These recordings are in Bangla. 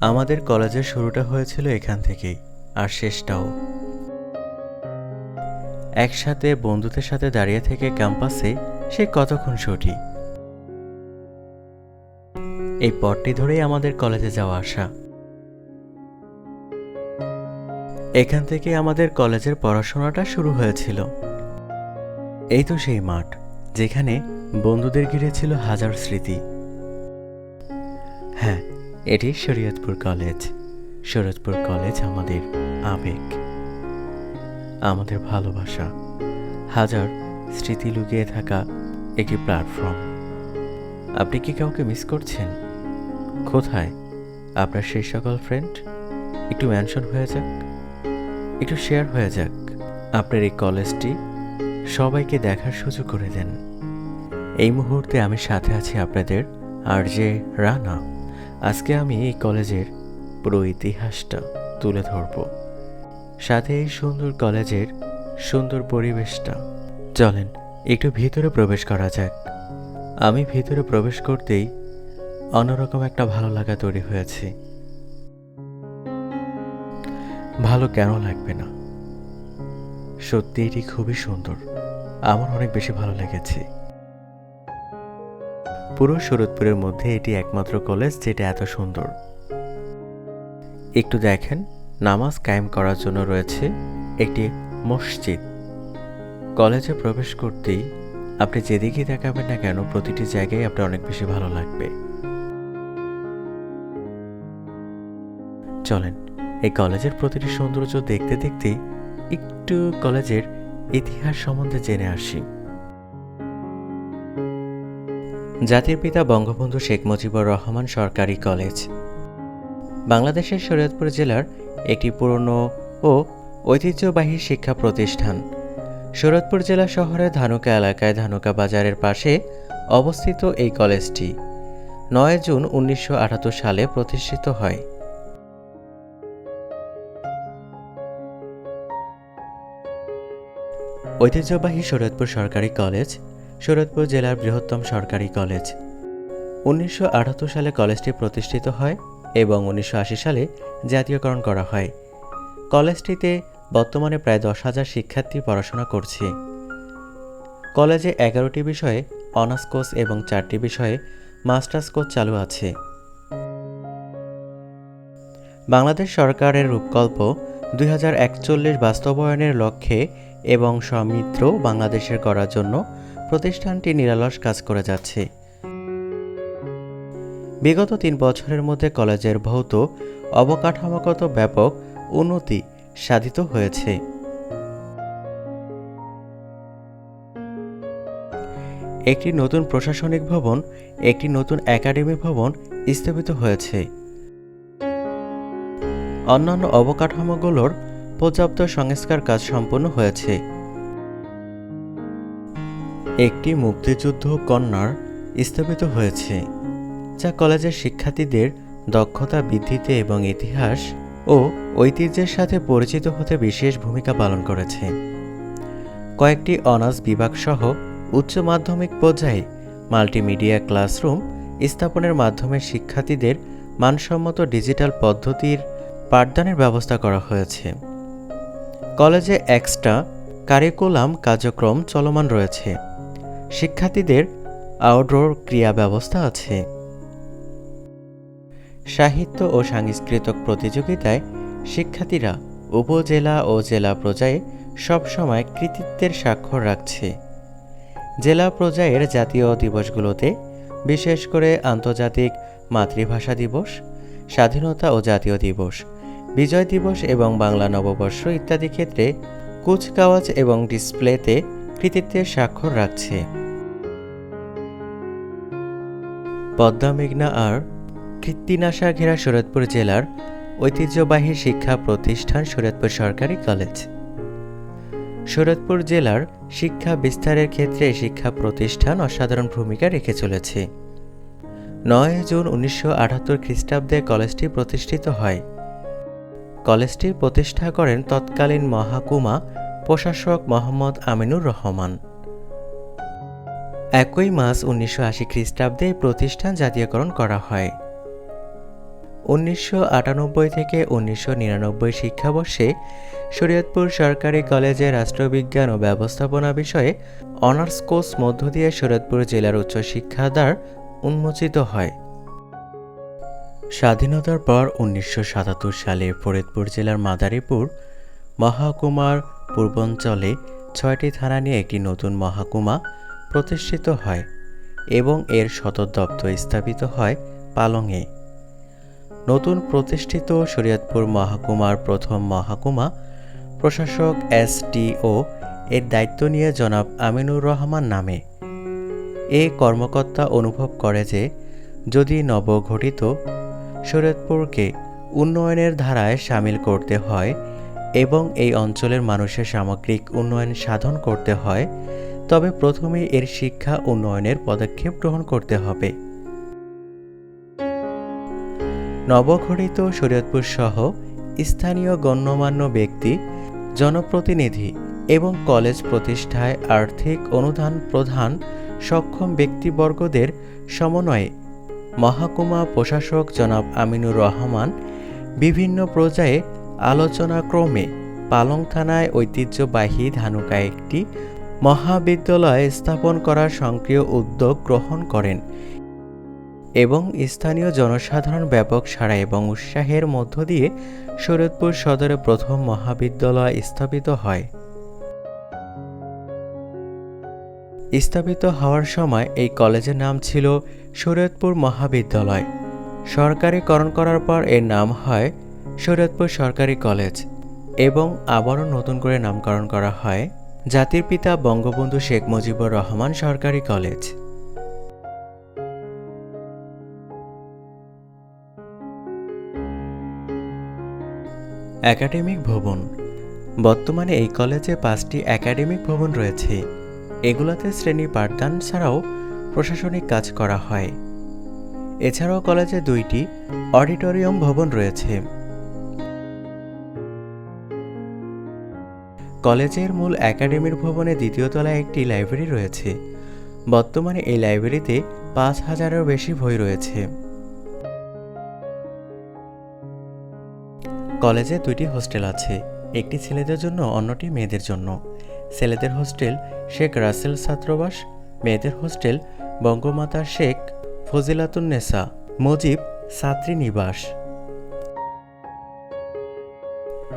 আমাদের কলেজের শুরুটা হয়েছিল এখান থেকেই, আর শেষটাও। একসাথে বন্ধুদের সাথে দাঁড়িয়ে থেকে ক্যাম্পাসে সে কতক্ষণ ছুটি এই পথটি ধরেই আমাদের কলেজে যাওয়া আসা। এখান থেকে আমাদের কলেজের পড়াশোনাটা শুরু হয়েছিল। এই তো সেই মাঠ, যেখানে বন্ধুদের ঘিরে ছিল হাজার স্মৃতি। হ্যাঁ এটি শরীয়তপুর কলেজ। শরীয়তপুর কলেজ আমাদের আবেগ, আমাদের ভালোবাসা। হাজার স্মৃতি লুকিয়ে থাকা একটি প্ল্যাটফর্ম আপনি কি কাউকে মিস করছেন? কোথায়? আপনার সেই সকল ফ্রেন্ড একটু মেনশন হয়ে যাক? একটু শেয়ার হয়ে যাক। আপনার এই কলেজটি সবাইকে দেখার সুযোগ করে দেন। এই মুহূর্তে আমি সাথে আছি আপনাদের আর যে রানা। আজকে আমি এই কলেজের পুরো ইতিহাসটা তুলে ধরব। সাথে এই সুন্দর কলেজের সুন্দর পরিবেশটা। চলেন, একটু ভিতরে প্রবেশ করা যাক। আমি ভিতরে প্রবেশ করতেই অন্যরকম একটা ভালো লাগা তৈরি হয়েছে। ভালো কেন লাগবে না? সত্যি এটি খুবই সুন্দর। আমার অনেক বেশি ভালো লেগেছে। পুরো শরৎপুরের মধ্যে এটি একমাত্র কলেজ যেটা এত সুন্দর। একটু দেখেন, নামাজ কায়েম করার জন্য রয়েছে একটি মসজিদ। কলেজে প্রবেশ করতেই আপনি যেদিকেই দেখাবেন না কেন, প্রতিটি জায়গায় আপনার অনেক বেশি ভালো লাগবে। চলেন, এই কলেজের প্রতিটি সৌন্দর্য দেখতে দেখতে একটু কলেজের ইতিহাস সম্বন্ধে জেনে আসি। জাতির পিতা বঙ্গবন্ধু শেখ মুজিবুর রহমান সরকারি কলেজ। বাংলাদেশের শরীয়তপুর জেলার একটি পুরনো ও ঐতিহ্যবাহী শিক্ষা প্রতিষ্ঠান। শরৎপুর জেলা শহরের ধানুকা এলাকায় ধানুকা বাজারের পাশে অবস্থিত এই কলেজটি নয় জুন উনিশশো আটাত্তর সালে প্রতিষ্ঠিত হয়। ঐতিহ্যবাহী শরৎপুর সরকারি কলেজ শরীয়তপুর জেলার বৃহত্তম সরকারি কলেজ। উনিশশো সালে কলেজটি প্রতিষ্ঠিত হয় এবং উনিশশো সালে জাতীয়করণ করা হয়। কলেজটিতে বর্তমানে প্রায় দশ হাজার শিক্ষার্থী পড়াশোনা করছে। কলেজে এগারোটি বিষয়ে, অনার্স কোর্স এবং চারটি বিষয়ে মাস্টার্স কোর্স চালু আছে। বাংলাদেশ সরকারের রূপকল্প দুই হাজার একচল্লিশ বাস্তবায়নের লক্ষ্যে এবং সমিত্র বাংলাদেশের করার জন্য প্রতিষ্ঠানটি নিরালস কাজ করে যাচ্ছে। বিগত তিন বছরের মধ্যে কলেজের ভৌত, অবকাঠামোগত ব্যাপক উন্নতি সাধিত হয়েছে। একটি নতুন প্রশাসনিক ভবন, একটি নতুন একাডেমি ভবন স্থাপিত হয়েছে। অন্যান্য অবকাঠামোগুলোর পর্যাপ্ত সংস্কার কাজ সম্পন্ন হয়েছে। একটি মুক্তিযুদ্ধ কন্যার স্থাপিত হয়েছে, যা কলেজের শিক্ষার্থীদের দক্ষতা বৃদ্ধিতে এবং ইতিহাস ও ঐতিহ্যের সাথে পরিচিত হতে বিশেষ ভূমিকা পালন করেছে। কয়েকটি অনার্স বিভাগ সহ উচ্চ মাধ্যমিক পর্যায়ে মাল্টিমিডিয়া ক্লাসরুম স্থাপনের মাধ্যমে শিক্ষার্থীদের মানসম্মত ডিজিটাল পদ্ধতির পাঠদানের ব্যবস্থা করা হয়েছে। কলেজে এক্সট্রা কারিকুলাম কার্যক্রম চলমান রয়েছে। শিক্ষার্থীদের আউটডোর ক্রিয়া ব্যবস্থা আছে। সাহিত্য ও সাংস্কৃতিক প্রতিযোগিতায় শিক্ষার্থীরা উপজেলা ও জেলা পর্যায়ে সবসময় কৃতিত্বের স্বাক্ষর রাখছে। জেলা পর্যায়ের জাতীয় দিবসগুলোতে বিশেষ করে আন্তর্জাতিক মাতৃভাষা দিবস, স্বাধীনতা ও জাতীয় দিবস, বিজয় দিবস এবং বাংলা নববর্ষ ইত্যাদি ক্ষেত্রে কুচকাওয়াজ এবং ডিসপ্লেতে কৃতিত্বের স্বাক্ষর রাখছে। পদ্মা মেঘনা আর কৃত্তিনাশা ঘেরা শরৎপুর জেলার ঐতিহ্যবাহী শিক্ষা প্রতিষ্ঠান শরৎপুর সরকারি কলেজ। শরৎপুর জেলার শিক্ষা বিস্তারের ক্ষেত্রে শিক্ষা প্রতিষ্ঠান অসাধারণ ভূমিকা রেখে চলেছে। নয় জুন উনিশশো আটাত্তর খ্রিস্টাব্দে কলেজটি প্রতিষ্ঠিত হয়। কলেজটি প্রতিষ্ঠা করেন তৎকালীন মহাকুমা প্রশাসক মোহাম্মদ আমিনুর রহমান। একই মাস উনিশশো আশি খ্রিস্টাব্দে প্রতিষ্ঠান জাতীয়করণ করা হয়। উনিশশো আটানব্বই থেকে উনিশশো নিরানব্বই শিক্ষাবর্ষে শরীয়তপুর সরকারি কলেজে রাষ্ট্রবিজ্ঞান ও ব্যবস্থাপনা বিষয়ে অনার্স কোর্স মধ্য দিয়ে শরীয়তপুর জেলার উচ্চশিক্ষাদ্বার উন্মোচিত হয়। স্বাধীনতার পর উনিশশো সাতাত্তর সালে ফরিদপুর জেলার মাদারীপুর মহাকুমার পূর্বাঞ্চলে ছয়টি থানা নিয়ে একটি নতুন মহাকুমা প্রতিষ্ঠিত হয় এবং এর সদর দপ্তর স্থাপিত হয় পালংয়ে। নতুন প্রতিষ্ঠিত শরীয়তপুর মহাকুমার প্রথম মহাকুমা প্রশাসক এস ও এর দায়িত্ব নিয়ে জনাব আমিনুর রহমান নামে। এ কর্মকর্তা অনুভব করে যে, যদি নবগঠিত শরীয়তপুরকে উন্নয়নের ধারায় সামিল করতে হয় এবং এই অঞ্চলের মানুষের সামগ্রিক উন্নয়ন সাধন করতে হয় তবে প্রথমে এর শিক্ষা উন্নয়নের পদক্ষেপ গ্রহণ করতে হবে। নবঘটিত শরীয়তপুর সহ স্থানীয় গণ্যমান্য ব্যক্তি, জনপ্রতিনিধি এবং কলেজ প্রতিষ্ঠায় আর্থিক অনুদান প্রধান সক্ষম ব্যক্তিবর্গদের সমন্বয়ে মহাকুমা প্রশাসক জনাব আমিনুর রহমান বিভিন্ন পর্যায়ে আলোচনাক্রমে পালং থানায় ঐতিহ্যবাহী ধানুকা একটি মহাবিদ্যালয় স্থাপন করার সক্রিয় উদ্যোগ গ্রহণ করেন এবং স্থানীয় জনসাধারণ ব্যাপক সাড়া এবং উৎসাহের মধ্য দিয়ে শরীয়তপুর সদরে প্রথম মহাবিদ্যালয় স্থাপিত হয়। স্থাপিত হওয়ার সময় এই কলেজের নাম ছিল শরীয়তপুর মহাবিদ্যালয়। সরকারিকরণ করার পর এর নাম হয় শরীয়তপুর সরকারি কলেজ এবং আবারও নতুন করে নামকরণ করা হয় জাতির পিতা বঙ্গবন্ধু শেখ মুজিবুর রহমান সরকারি কলেজ। একাডেমিক ভবন। বর্তমানে এই কলেজে পাঁচটি একাডেমিক ভবন রয়েছে। এগুলোতে শ্রেণি পাঠদান ছাড়াও প্রশাসনিক কাজ করা হয়। এছাড়াও কলেজে দুইটি অডিটোরিয়াম ভবন রয়েছে। কলেজের মূল একাডেমির ভবনে দ্বিতীয় তলায় একটি লাইব্রেরি রয়েছে। বর্তমানে এই লাইব্রেরিতে পাঁচ হাজারেরও বেশি বই রয়েছে। কলেজে দুইটি হোস্টেল আছে, একটি ছেলেদের জন্য, অন্যটি মেয়েদের জন্য। ছেলেদের হোস্টেল শেখ রাসেল ছাত্রবাস, মেয়েদের হোস্টেল বঙ্গমাতা শেখ ফজিলাতুন্নেসা মুজিব ছাত্রী নিবাস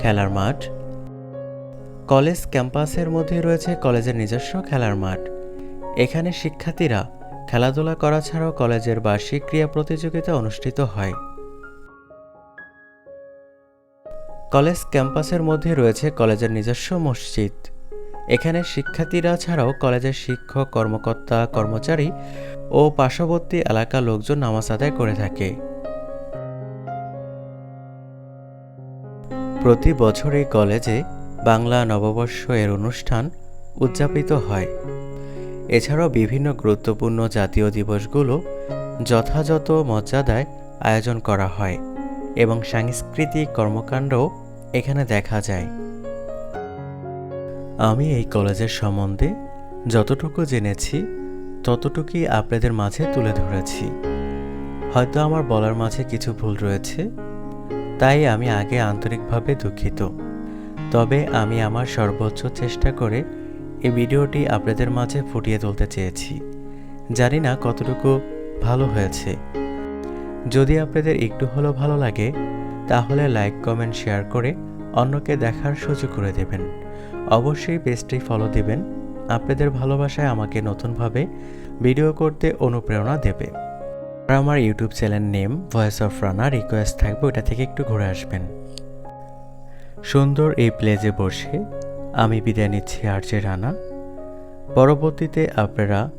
খেলার মাঠ কলেজ ক্যাম্পাসের মধ্যে রয়েছে কলেজের নিজস্ব খেলার মাঠ। এখানে শিক্ষার্থীরা খেলাধুলা করা ছাড়াও কলেজের বার্ষিক ক্রীড়া প্রতিযোগিতা অনুষ্ঠিত হয়। কলেজ ক্যাম্পাসের মধ্যে রয়েছে কলেজের নিজস্ব মসজিদ। এখানে শিক্ষার্থীরা ছাড়াও কলেজের শিক্ষক, কর্মকর্তা, কর্মচারী ও পার্শ্ববর্তী এলাকার লোকজন নামাজ আদায় করে থাকে। প্রতি বছর এই কলেজে বাংলা নববর্ষ এর অনুষ্ঠান উদযাপিত হয়। এছাড়াও বিভিন্ন গুরুত্বপূর্ণ জাতীয় দিবসগুলো যথাযথ মর্যাদায় আয়োজন করা হয় এবং সাংস্কৃতিক কর্মকাণ্ডও এখানে দেখা যায়। আমি এই কলেজের সম্বন্ধে যতটুকু জেনেছি, ততটুকুই আপনাদের মাঝে তুলে ধরেছি। হয়তো আমার বলার মাঝে কিছু ভুল রয়েছে, তাই আমি আগে আন্তরিকভাবে দুঃখিত। তবে আমি আমার সর্বোচ্চ চেষ্টা করে এই ভিডিওটি আপনাদের মাঝে ফুটিয়ে তুলতে চেয়েছি। জানি না কতটুকু ভালো হয়েছে। যদি আপনাদের একটু হলেও ভালো লাগে, তাহলে লাইক, কমেন্ট, শেয়ার করে অন্যকে দেখার সুযোগ করে দেবেন। অবশ্যই পেজটি ফলো দেবেন। আপনাদের ভালোবাসায় আমাকে নতুনভাবে ভিডিও করতে অনুপ্রেরণা দেবে। আর আমার YouTube channel name voice of Rana request থাকবে, ওটা থেকে একটু ঘুরে আসবেন। সুন্দর এই প্লেজে বসে আমি বিদায় নিচ্ছি আর আরজে রানা। পরবর্তীতে আপনারা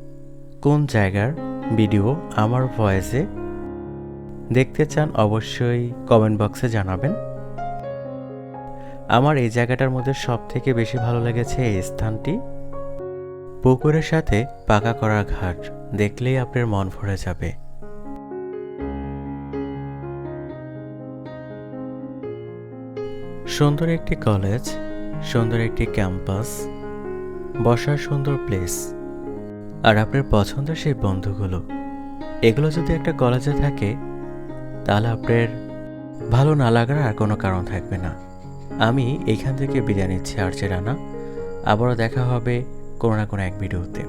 কোন জায়গার ভিডিও আমার ভয়েসে দেখতে চান অবশ্যই কমেন্ট বক্সে জানাবেন। আমার এই জায়গাটার মধ্যে সব থেকে বেশি ভালো লেগেছে এই স্থানটি। পুকুরের সাথে পাকা করা ঘাট দেখলেই আপনার মন ভরে যাবে। সুন্দর একটি কলেজ, সুন্দর একটি ক্যাম্পাস, বসার সুন্দর প্লেস আর আপনার পছন্দের সেই বন্ধুগুলো, এগুলো যদি একটা কলেজে থাকে, তাহলে আপনার ভালো না লাগার আর কোনো কারণ থাকবে না। আমি এইখান থেকে বিদায় নিচ্ছি আর্চের রানা, আবারও দেখা হবে কোনো না কোনো এক ভিডিওতে